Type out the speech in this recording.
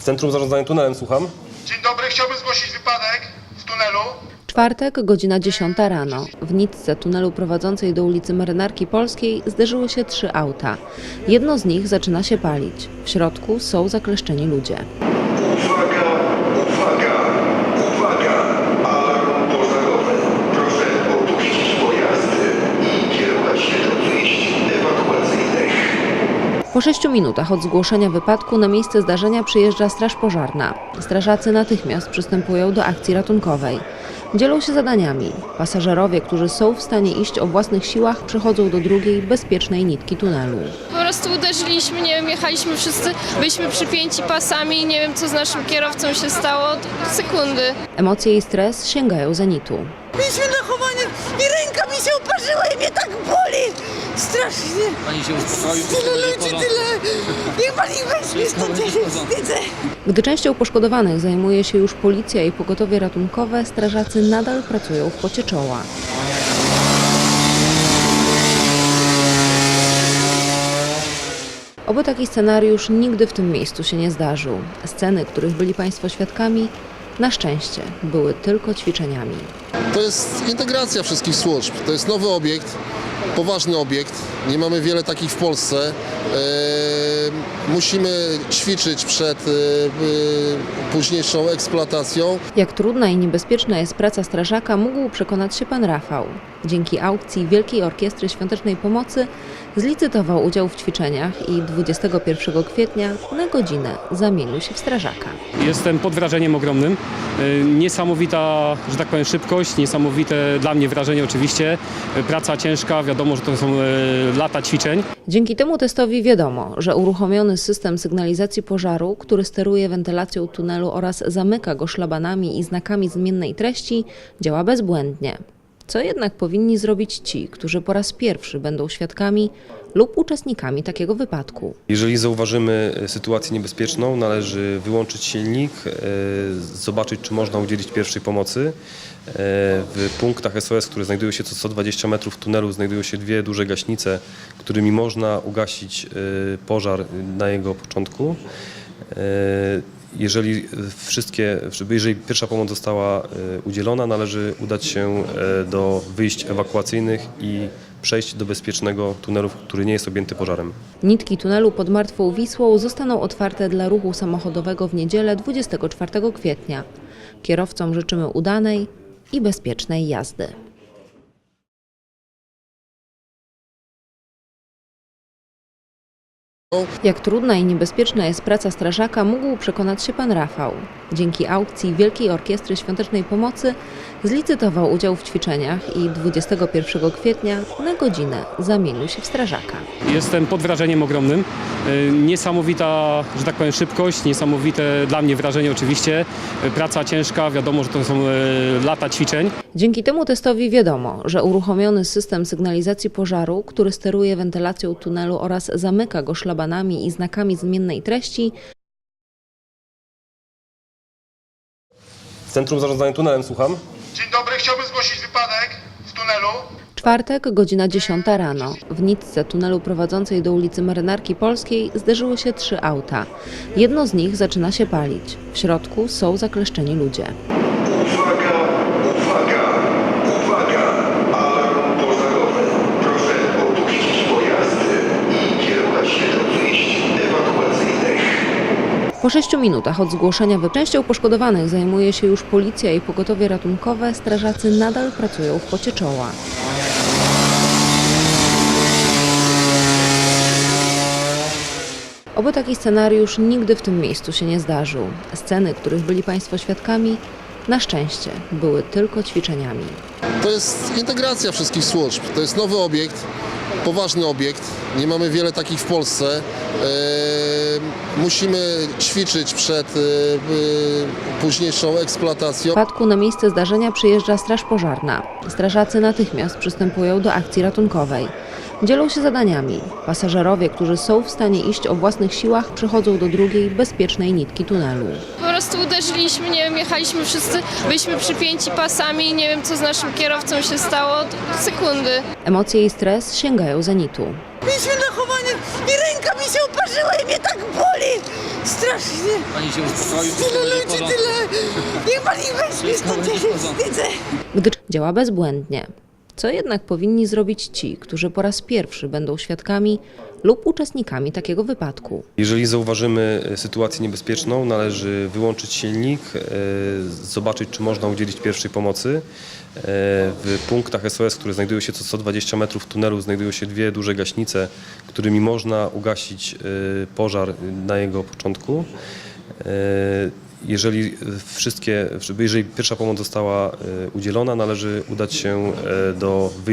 Centrum Zarządzania Tunelem, słucham. Dzień dobry, chciałbym zgłosić wypadek w tunelu. Czwartek, godzina 10 rano. W nitce tunelu prowadzącej do ulicy Marynarki Polskiej zderzyły się trzy auta. Jedno z nich zaczyna się palić. W środku są zakleszczeni ludzie. Minutach od zgłoszenia wypadku na miejsce zdarzenia przyjeżdża straż pożarna. Strażacy natychmiast przystępują do akcji ratunkowej. Dzielą się zadaniami. Pasażerowie, którzy są w stanie iść o własnych siłach, przechodzą do drugiej, bezpiecznej nitki tunelu. Po prostu uderzyliśmy, nie wiem, jechaliśmy wszyscy, byliśmy przypięci pasami, nie wiem co z naszym kierowcą się stało, sekundy. Emocje i stres sięgają zenitu. Mieliśmy zachowanie i ręka mi się uparzyła i mnie tak boli. Strasznie. Pani się uspokoi, Tyle ludzi, tyle. Niech pani weźmie stąd, ja się wstydzę. Gdy częścią poszkodowanych zajmuje się już policja i pogotowie ratunkowe, strażacy nadal pracują w pocie czoła. Oby taki scenariusz nigdy w tym miejscu się nie zdarzył. Sceny, których byli Państwo świadkami, na szczęście były tylko ćwiczeniami. To jest integracja wszystkich służb. To jest nowy obiekt, poważny obiekt. Nie mamy wiele takich w Polsce. Eee, musimy ćwiczyć przed e, e, późniejszą eksploatacją. Jak trudna i niebezpieczna jest praca strażaka, mógł przekonać się pan Rafał. Dzięki aukcji Wielkiej Orkiestry Świątecznej Pomocy zlicytował udział w ćwiczeniach i 21 kwietnia na godzinę zamienił się w strażaka. Jestem pod wrażeniem ogromnym. Niesamowita, że tak powiem, szybkość, niesamowite dla mnie wrażenie oczywiście. Praca ciężka, wiadomo, że to są y, lata ćwiczeń. Dzięki temu testowi wiadomo, że uruchomiony system sygnalizacji pożaru, który steruje wentylacją tunelu oraz zamyka go szlabanami i znakami zmiennej treści, działa bezbłędnie. Co jednak powinni zrobić ci, którzy po raz pierwszy będą świadkami lub uczestnikami takiego wypadku? Jeżeli zauważymy e, sytuację niebezpieczną, należy wyłączyć silnik, e, zobaczyć, czy można udzielić pierwszej pomocy. E, W punktach SOS, które znajdują się co 120 metrów tunelu, znajdują się dwie duże gaśnice, którymi można ugasić pożar na jego początku. Jeżeli wszystkie, jeżeli pierwsza pomoc została e, udzielona, należy udać się e, do wyjść ewakuacyjnych i przejść do bezpiecznego tunelu, który nie jest objęty pożarem. Nitki tunelu pod Martwą Wisłą zostaną otwarte dla ruchu samochodowego w niedzielę 24 kwietnia. Kierowcom życzymy udanej i bezpiecznej jazdy. Jak trudna i niebezpieczna jest praca strażaka, mógł przekonać się pan Rafał. Dzięki aukcji Wielkiej Orkiestry Świątecznej Pomocy zlicytował udział w ćwiczeniach i 21 kwietnia na godzinę zamienił się w strażaka. Jestem pod wrażeniem ogromnym. Y, Niesamowita, że tak powiem, szybkość, niesamowite dla mnie wrażenie oczywiście. Y, Praca ciężka, wiadomo, że to są y, lata ćwiczeń. Dzięki temu testowi wiadomo, że uruchomiony system sygnalizacji pożaru, który steruje wentylacją tunelu oraz zamyka go szlabanami i znakami zmiennej treści, Centrum Zarządzania Tunelem, słucham. Dzień dobry, chciałbym zgłosić wypadek w tunelu. czwartek, godzina 10 rano. W nitce tunelu prowadzącej do ulicy Marynarki Polskiej zderzyły się trzy auta. Jedno z nich zaczyna się palić. W środku są zakleszczeni ludzie. Po 6 minutach od zgłoszenia wypadku częścią poszkodowanych zajmuje się już policja i pogotowie ratunkowe, strażacy nadal pracują w pocie czoła. Oby taki scenariusz nigdy w tym miejscu się nie zdarzył. Sceny, których byli Państwo świadkami, na szczęście były tylko ćwiczeniami. To jest integracja wszystkich służb. To jest nowy obiekt, poważny obiekt. Nie mamy wiele takich w Polsce. Eee, musimy ćwiczyć przed e, e, późniejszą eksploatacją. W wypadku na miejsce zdarzenia przyjeżdża straż pożarna. Strażacy natychmiast przystępują do akcji ratunkowej. Dzielą się zadaniami. Pasażerowie, którzy są w stanie iść o własnych siłach, przechodzą do drugiej, bezpiecznej nitki tunelu. Po prostu uderzyliśmy, nie wiem, jechaliśmy wszyscy, byliśmy przypięci pasami, nie wiem co z naszym kierowcą się stało, sekundy. Emocje i stres sięgają zenitu. Mieliśmy zachowanie i ręka mi się uparzyła i mnie tak boli. Strasznie. Pani się uspokoi, Tyle ludzi, tyle. Niech pani weźmie stąd, ja się wstydzę. Gdy działa bezbłędnie. Co jednak powinni zrobić ci, którzy po raz pierwszy będą świadkami lub uczestnikami takiego wypadku? Jeżeli zauważymy e, sytuację niebezpieczną, należy wyłączyć silnik, e, zobaczyć, czy można udzielić pierwszej pomocy. E, W punktach SOS, które znajdują się co 120 metrów tunelu, znajdują się dwie duże gaśnice, którymi można ugasić pożar na jego początku. Jeżeli wszystkie, jeżeli pierwsza pomoc została e, udzielona, należy udać się e, do wyjścia